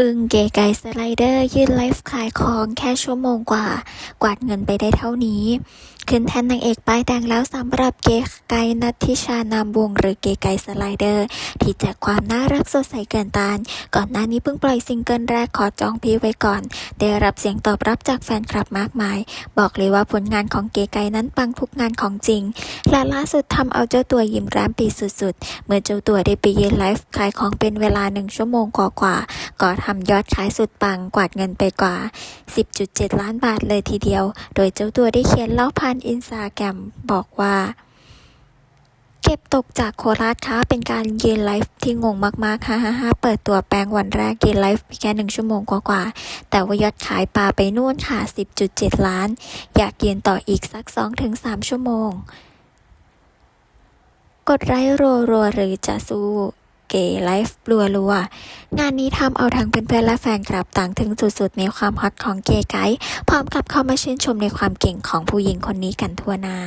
อึงเก๋ไก่สไลเดอร์ ยื่นไลฟ์ขายของแค่ชั่วโมงกว่า กวาดเงินไปได้เท่านี้ ขึ้นแทนนางเอกป้ายแดงแล้วสำหรับเกไกนัทธิชานามวงหรือเกไกสไลเดอร์ ที่แจกความน่ารักสดใสเกินตานก่อนหน้านี้เพิ่งปล่อยซิงเกิลแรกขอจองพี่ไว้ก่อน ได้รับเสียงตอบรับจากแฟนคลับมากมาย บอกเลยว่าผลงานของเกไกนั้นปังทุกงานของจริง และล่าสุดทำเอาเจ้าตัวยิ้มแย้มปีสุดๆ เมื่อเจ้าตัวได้ไปยืนไลฟ์ขายของเป็นเวลาหนึ่งชั่วโมงกว่าๆก็ทำยอดขายสุดปังกวาดเงินไปกว่า 10.7 ล้านบาทเลยทีเดียวโดยเจ้าตัวได้เขียนเล่าผ่านอินสตาแกรมบอกว่า เก็บตกจากโคราชค่ะเป็นการยืนไลฟ์ที่งงมากๆฮ่าฮ่าฮ่าเปิดตัวแปลงวันแรกยืนไลฟ์แค่หนึ่งชั่วโมงกว่าๆ แต่ว่ายอดขายปลาไปนู่นค่ะ 10.7 ล้าน อยากยืนต่ออีกสัก 2-3 ชั่วโมง กดไลค์รัวๆหรือจะสู้ เก๋ไลฟ์รัวรัวๆงานนี้ทำเอาทั้งเพื่อนๆและแฟนคลับต่างถึงสุดๆในความฮอตของเก๋ไก๋พร้อมกับเข้ามาชื่นชมในความเก่งของผู้หญิงคนนี้กันทั่วหน้า